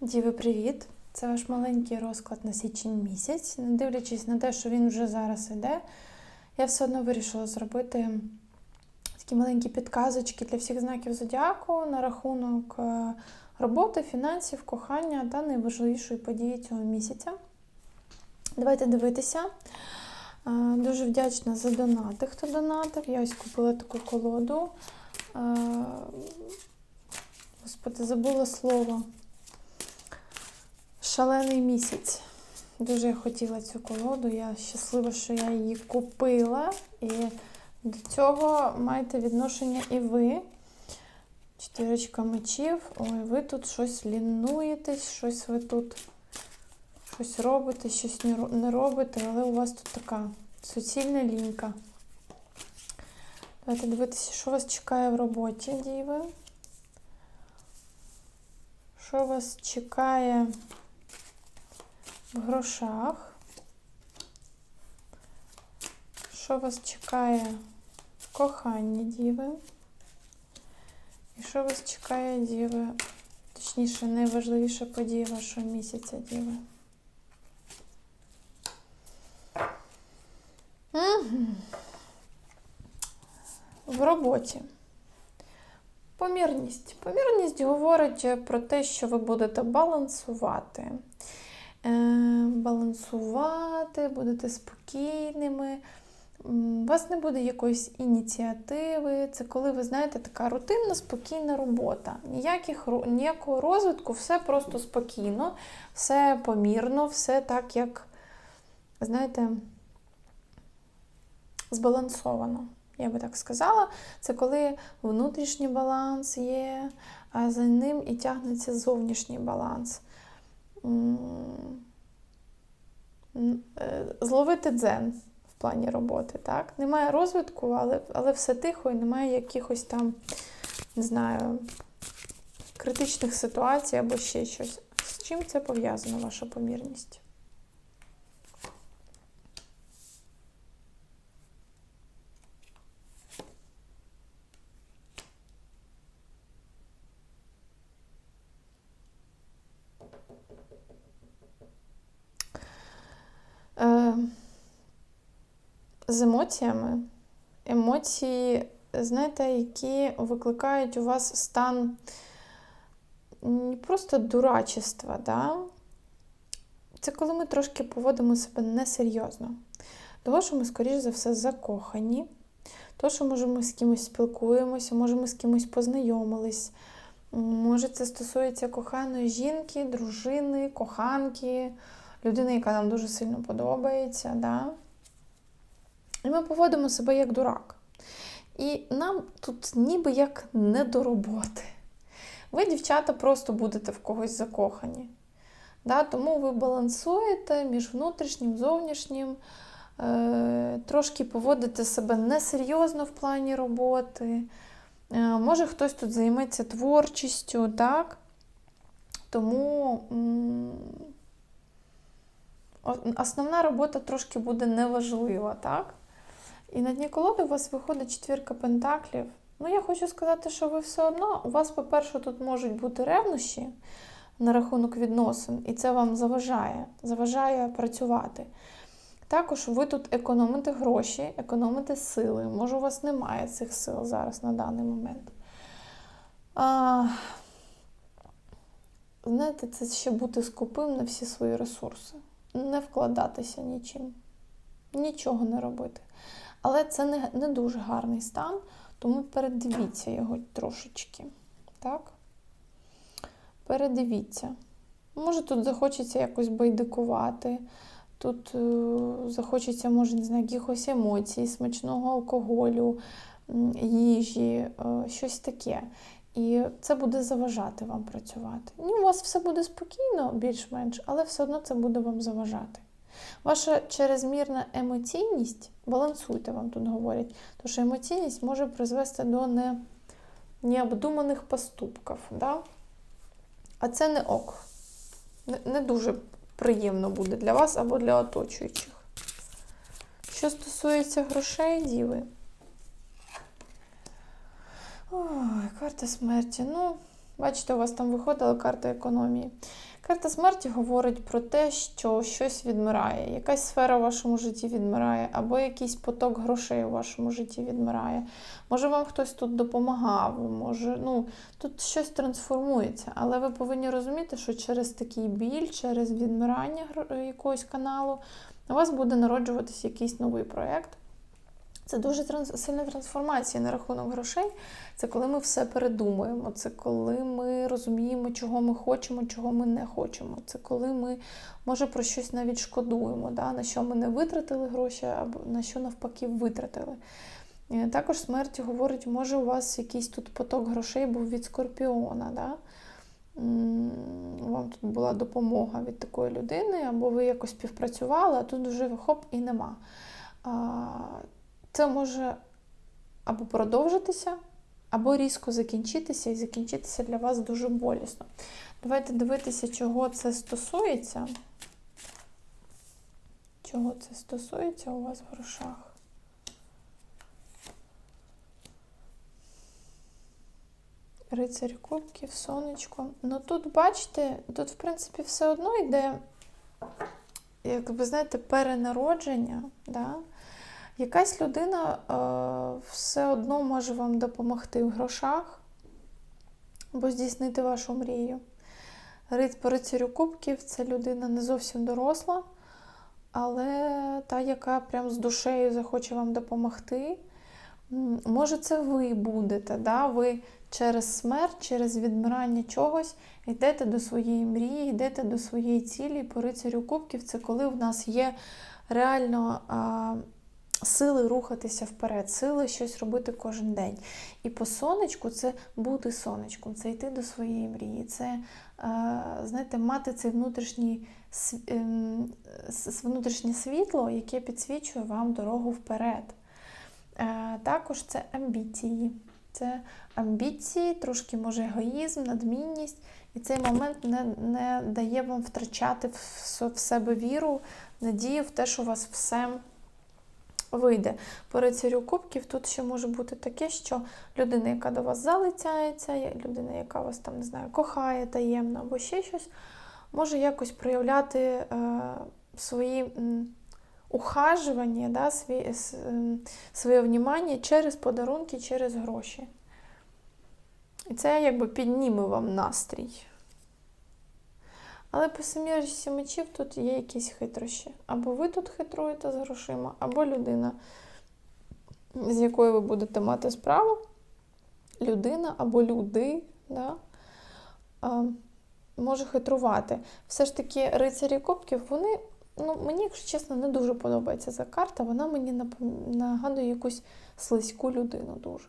Діви, привіт! Це ваш маленький розклад на січень місяць. Не дивлячись на те, що він вже зараз іде, я все одно вирішила зробити такі маленькі підказочки для всіх знаків зодіаку на рахунок е, роботи, фінансів, кохання та найважливішої події цього місяця. Давайте дивитися. Е, Дуже вдячна за донати, хто донатив. Я ось купила таку колоду. Е, Господи, забула слово. Шалений місяць. Дуже я хотіла цю колоду. Я щаслива, що я її купила. І до цього маєте відношення і ви. Четвірочка мечів. Ой, ви тут щось лінуєтесь, щось ви тут щось робите, щось не робите, але у вас тут така суцільна лінька. Давайте дивитися, що вас чекає в роботі, діви. Що вас чекає в грошах? Що вас чекає в коханні, діви? І що вас чекає, діви? Точніше, найважливіша подія вашого місяця, діви. В роботі. Помірність. Помірність говорить про те, що ви будете балансувати. Е, балансувати, будете спокійними. У вас не буде якоїсь ініціативи. Це коли ви знаєте, така рутинна, спокійна робота. Ніяких, ніякого розвитку, все просто спокійно, все помірно, все так, як, знаєте, збалансовано. Я би так сказала, це коли внутрішній баланс є, а за ним і тягнеться зовнішній баланс. Е, Зловити дзен в плані роботи. Так? Немає розвитку, але, але все тихо і немає якихось там, не знаю, критичних ситуацій або ще щось. З чим це пов'язано, ваша помірність? Е, з емоціями. Емоції, знаєте, які викликають у вас стан не просто дурачества, да? це коли ми трошки поводимо себе несерйозно. Того, що ми, скоріш за все, закохані, того, що може, ми з кимось спілкуємося, може, ми з кимось познайомились. Може, це стосується коханої жінки, дружини, коханки, людини, яка нам дуже сильно подобається. Да? І ми поводимо себе як дурак. І нам тут ніби як не до роботи. Ви, дівчата, просто будете в когось закохані. Да? Тому ви балансуєте між внутрішнім, зовнішнім, е- трошки поводите себе несерйозно в плані роботи. Е- може, хтось тут займеться творчістю, так? Тому. Основна робота трошки буде неважлива, так? І на дні колоди у вас виходить четвірка пентаклів. Ну, я хочу сказати, що ви все одно, у вас, по-перше, тут можуть бути ревнощі на рахунок відносин, і це вам заважає, заважає працювати. Також ви тут економите гроші, економите сили. Може, у вас немає цих сил зараз на даний момент. А, знаєте, це ще бути скупим на всі свої ресурси, не вкладатися нічим, нічого не робити. Але це не, не дуже гарний стан, тому передивіться його трошечки. Так? Передивіться. Може, тут захочеться якось байдикувати, тут е, захочеться, може, не знаю, якихось емоцій, смачного алкоголю, їжі, е, щось таке. І це буде заважати вам працювати. Ні, у вас все буде спокійно, більш-менш, але все одно це буде вам заважати. Ваша чрезмірна емоційність, балансуйте, вам тут говорять, тому що емоційність може призвести до не, необдуманих поступків. Да? А це не ок. Не, не дуже приємно буде для вас або для оточуючих. Що стосується грошей, діви. Ой, карта смерті. Ну, Бачите, у вас там виходила карта економії. Карта смерті говорить про те, що щось відмирає, якась сфера в вашому житті відмирає, або якийсь поток грошей у вашому житті відмирає. Може, вам хтось тут допомагав, може, ну, тут щось трансформується, але ви повинні розуміти, що через такий біль, через відмирання якогось каналу, у вас буде народжуватися якийсь новий проєкт. Це дуже транс- сильна трансформація на рахунок грошей. Це коли ми все передумуємо. Це коли ми розуміємо, чого ми хочемо, чого ми не хочемо. Це коли ми, може, про щось навіть шкодуємо, да? на що ми не витратили гроші, або на що навпаки витратили. Е, Також смерть говорить, може, у вас якийсь тут поток грошей був від скорпіона. Да? Вам тут була допомога від такої людини, або ви якось співпрацювали, а тут вже хоп і нема. Це може або продовжитися, або різко закінчитися, і закінчитися для вас дуже болісно. Давайте дивитися, чого це стосується. Чого це стосується у вас в грошах? Рицарь кубків, сонечко. Ну тут, бачите, тут, в принципі, все одно йде, як ви знаєте, перенародження. Да? Якась людина е, все одно може вам допомогти в грошах або здійснити вашу мрію. Риць по рицарю кубків це людина не зовсім доросла, але та, яка прям з душею захоче вам допомогти. Може, це ви будете, да? ви через смерть, через відмирання чогось йдете до своєї мрії, йдете до своєї цілі. По рицарю кубків це коли в нас є реально а, сили рухатися вперед, сили щось робити кожен день. І по сонечку це бути сонечком, це йти до своєї мрії, це знаєте, мати цей внутрішній св- ем, внутрішнє світло, яке підсвічує вам дорогу вперед. Е, Також це амбіції. Це амбіції, трошки може егоїзм, надмінність. І цей момент не, не дає вам втрачати в себе віру, надію в те, що у вас все вийде. По рицарю кубків тут ще може бути таке, що людина, яка до вас залицяється, людина, яка вас там не знаю, кохає таємно або ще щось, може якось проявляти е, свої. м, ухажування, да, свій, ем, своє внімання через подарунки, через гроші. І це якби підніме вам настрій. Але по семірці мечів тут є якісь хитрощі. Або ви тут хитруєте з грошима, або людина, з якою ви будете мати справу, людина або люди, да, а, може хитрувати. Все ж таки, рицарі кубків, вони ну, мені, якщо чесно, не дуже подобається ця карта. Вона мені нагадує якусь слизьку людину дуже.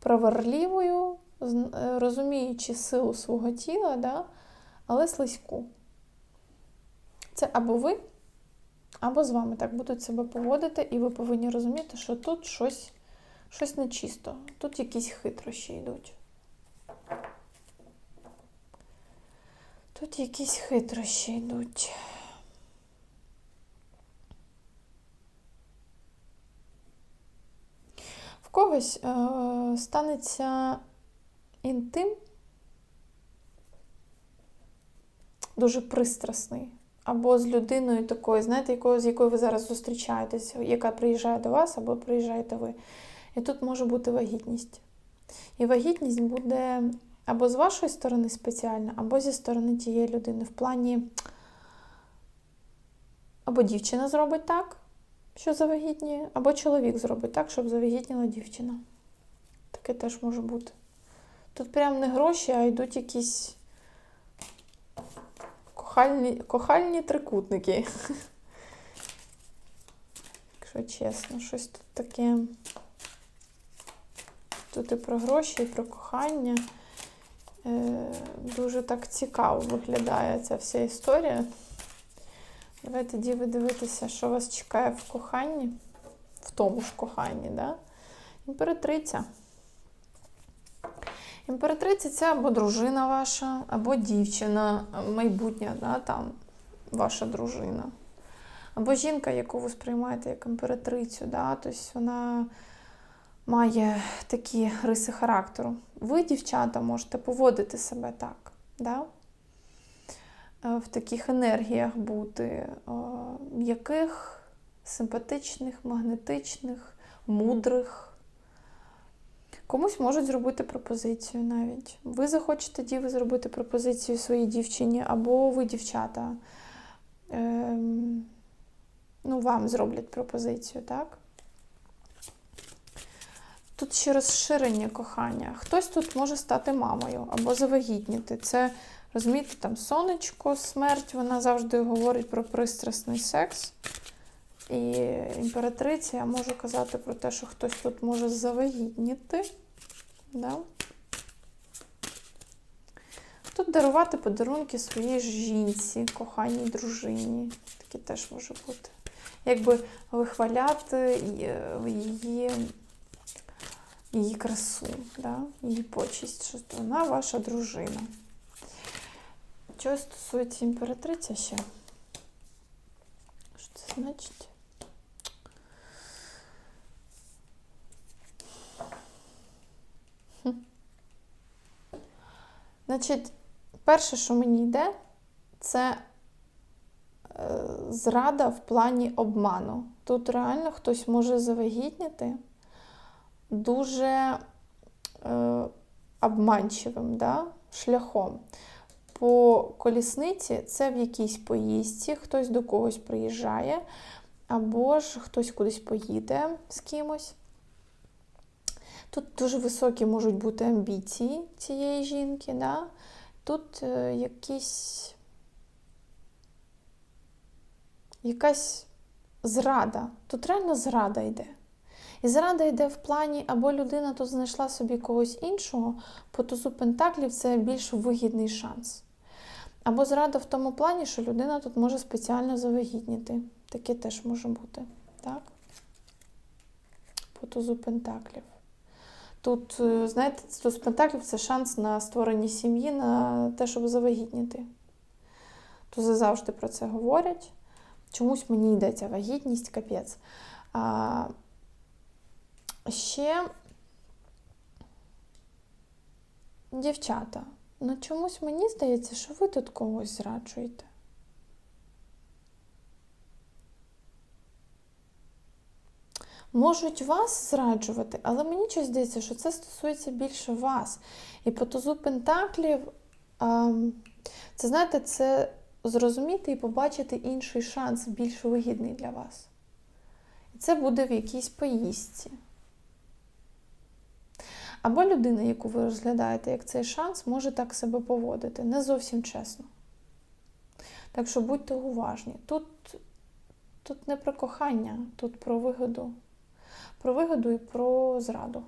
Праверлівою, е, розуміючи силу свого тіла, да? Але слизьку. Це або ви, або з вами так будуть себе поводити, і ви повинні розуміти, що тут щось, щось нечисто, тут якісь хитрощі йдуть. Тут якісь хитрощі йдуть. В когось е, станеться інтим дуже пристрасний. Або з людиною такою, знаєте, якою, з якою ви зараз зустрічаєтесь, яка приїжджає до вас, або приїжджаєте ви. І тут може бути вагітність. І вагітність буде або з вашої сторони спеціальна, або зі сторони тієї людини. В плані або дівчина зробить так, що завагітніє, або чоловік зробить так, щоб завагітніла дівчина. Таке теж може бути. Тут прям не гроші, а йдуть якісь кохальні, кохальні трикутники. Якщо чесно, щось тут таке. Тут і про гроші, і про кохання. Е, дуже так цікаво виглядає ця вся історія. Давайте тоді ви дивитися, що вас чекає в коханні, в тому ж коханні, да? Імператриця. Імператриця це або дружина ваша, або дівчина, майбутня, да, там, ваша дружина. Або жінка, яку ви сприймаєте як імператрицю. Да? Тобто вона має такі риси характеру. Ви, дівчата, можете поводити себе так. Да? Е, В таких енергіях бути, е, м'яких, симпатичних, магнетичних, мудрих. Комусь можуть зробити пропозицію навіть. Ви захочете діви зробити пропозицію своїй дівчині, або ви, дівчата, ем, ну, вам зроблять пропозицію, так? Тут ще розширення кохання. Хтось тут може стати мамою або завагітніти. Це, розумієте, там сонечко, смерть, вона завжди говорить про пристрасний секс. І імператриця я можу казати про те, що хтось тут може завагітніти. Да? Тут дарувати подарунки своїй жінці, коханій дружині. Таке теж може бути. Якби вихваляти е, її, її красу, да? її почесть, що вона ваша дружина. Чого стосується імператриці ще? Що це значить? Значить, перше, що мені йде, це е, зрада в плані обману. Тут реально хтось може завагітніти дуже е, обманчивим да, шляхом. По колісниці це в якійсь поїздці, хтось до когось приїжджає, або ж хтось кудись поїде з кимось. Тут дуже високі можуть бути амбіції цієї жінки. Да? Тут е, якісь, якась зрада. Тут реально зрада йде. І зрада йде в плані, або людина тут знайшла собі когось іншого, по тузу Пентаклів це більш вигідний шанс. Або зрада в тому плані, що людина тут може спеціально завагітніти. Таке теж може бути. Так? По тузу Пентаклів. Тут, е, знаєте, туз Пентаклів це шанс на створення сім'ї, на те, щоб завагітніти. Тузи завжди про це говорять. Чомусь мені йдеться вагітність, капець. А, ще дівчата. Ну чомусь мені здається, що ви тут когось зраджуєте. Можуть вас зраджувати, але мені щось здається, що це стосується більше вас. І по тузу Пентаклів, це знаєте, це зрозуміти і побачити інший шанс, більш вигідний для вас. І це буде в якійсь поїздці. Або людина, яку ви розглядаєте як цей шанс, може так себе поводити. Не зовсім чесно. Так що будьте уважні. Тут, тут не про кохання, тут про вигоду. Про вигоду і про зраду.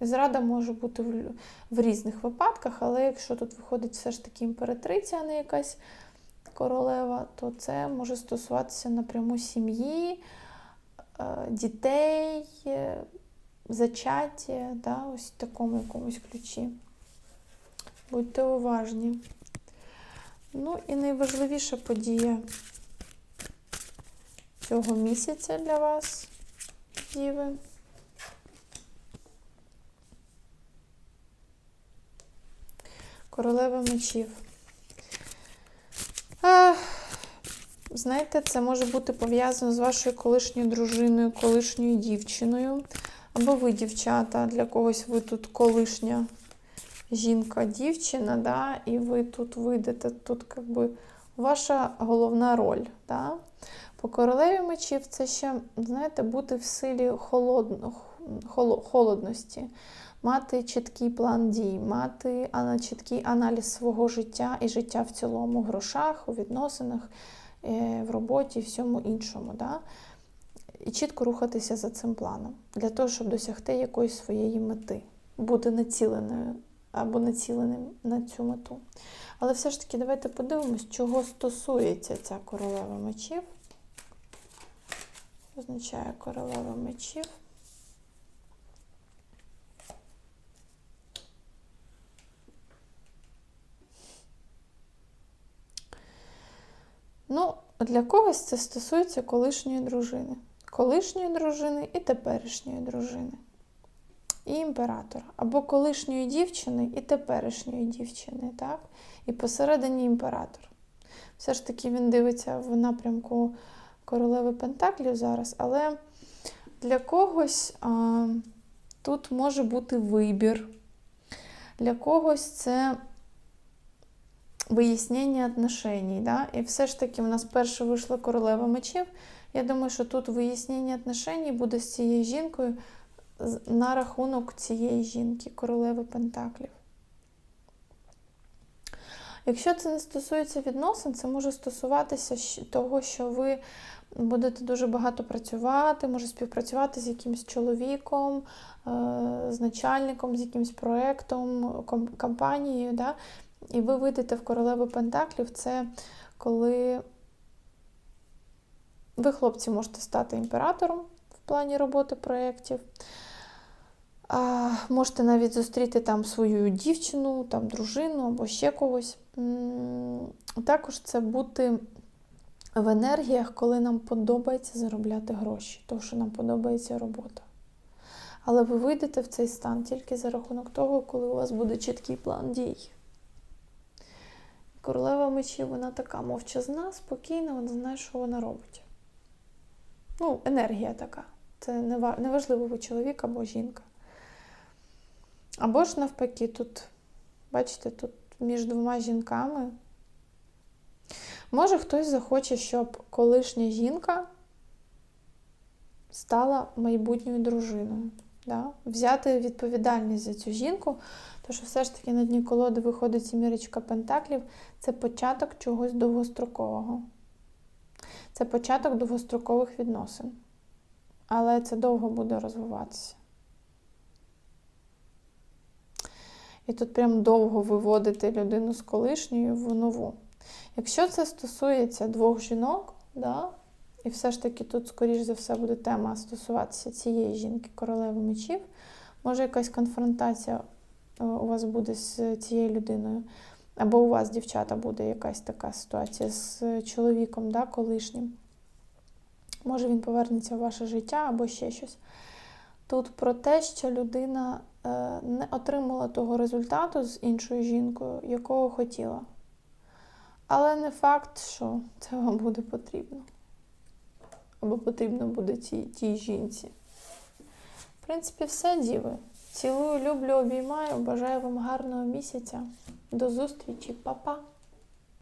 Зрада може бути в, в різних випадках, але якщо тут виходить все ж таки імператриця, а не якась королева, то це може стосуватися напряму сім'ї, е, дітей, е, зачаття, да, ось в такому якомусь ключі. Будьте уважні. Ну і найважливіша подія цього місяця для вас, Діви. Королева мечів. А, знаєте, це може бути пов'язано з вашою колишньою дружиною, колишньою дівчиною. Або ви, дівчата, для когось ви тут колишня жінка, дівчина, да, і ви тут вийдете, тут якби ваша головна роль. Да? По королеві мечів це ще, знаєте, бути в силі холодно, холодності, мати чіткий план дій, мати чіткий аналіз свого життя і життя в цілому, в грошах, у відносинах, е, в роботі і всьому іншому. Да? І чітко рухатися за цим планом, для того, щоб досягти якоїсь своєї мети, бути націленою або націленим на цю мету. Але все ж таки, давайте подивимось, чого стосується ця королева мечів. Означає королева мечів. Ну, для когось це стосується колишньої дружини. Колишньої дружини і теперішньої дружини. і імператора. Або колишньої дівчини і теперішньої дівчини, так? І посередині імператор. Все ж таки він дивиться в напрямку королеви Пентаклів зараз, але для когось а, тут може бути вибір. Для когось це вияснення отношеній. Да? І все ж таки, в нас перше вийшла королева мечів. Я думаю, що тут вияснення отношеній буде з цією жінкою на рахунок цієї жінки, королеви Пентаклів. Якщо це не стосується відносин, це може стосуватися того, що ви будете дуже багато працювати, може співпрацювати з якимось чоловіком, е, з начальником, з якимось проєктом, ком- компанією. Да? І ви вийдете в королеву Пентаклів, це коли ви, хлопці, можете стати імператором в плані роботи проєктів. Можете навіть зустріти там свою дівчину, там дружину або ще когось. Також це бути в енергіях, коли нам подобається заробляти гроші, тому що нам подобається робота. Але ви вийдете в цей стан тільки за рахунок того, коли у вас буде чіткий план дій. Королева мечів, вона така мовчазна, спокійна, вона знає, що вона робить. Ну, енергія така. Це неважливо, ви чоловік або жінка. Або ж навпаки, тут, бачите, тут між двома жінками. Може, хтось захоче, щоб колишня жінка стала майбутньою дружиною. Да? Взяти відповідальність за цю жінку, тому що все ж таки на дні колоди виходить сімірочка Пентаклів, це початок чогось довгострокового. Це початок довгострокових відносин. Але це довго буде розвиватися. І тут прям довго виводити людину з колишньої в нову. Якщо це стосується двох жінок, да, і все ж таки тут, скоріш за все, буде тема стосуватися цієї жінки, королеви мечів, може якась конфронтація е, у вас буде з цією людиною. Або у вас, дівчата, буде якась така ситуація з чоловіком, да, колишнім. Може він повернеться в ваше життя або ще щось. Тут про те, що людина е, не отримала того результату з іншою жінкою, якого хотіла. Але не факт, що це вам буде потрібно. Або потрібно буде тій, тій жінці. В принципі, все, діви. Цілую, люблю, обіймаю. Бажаю вам гарного місяця. До зустрічі, Па-па!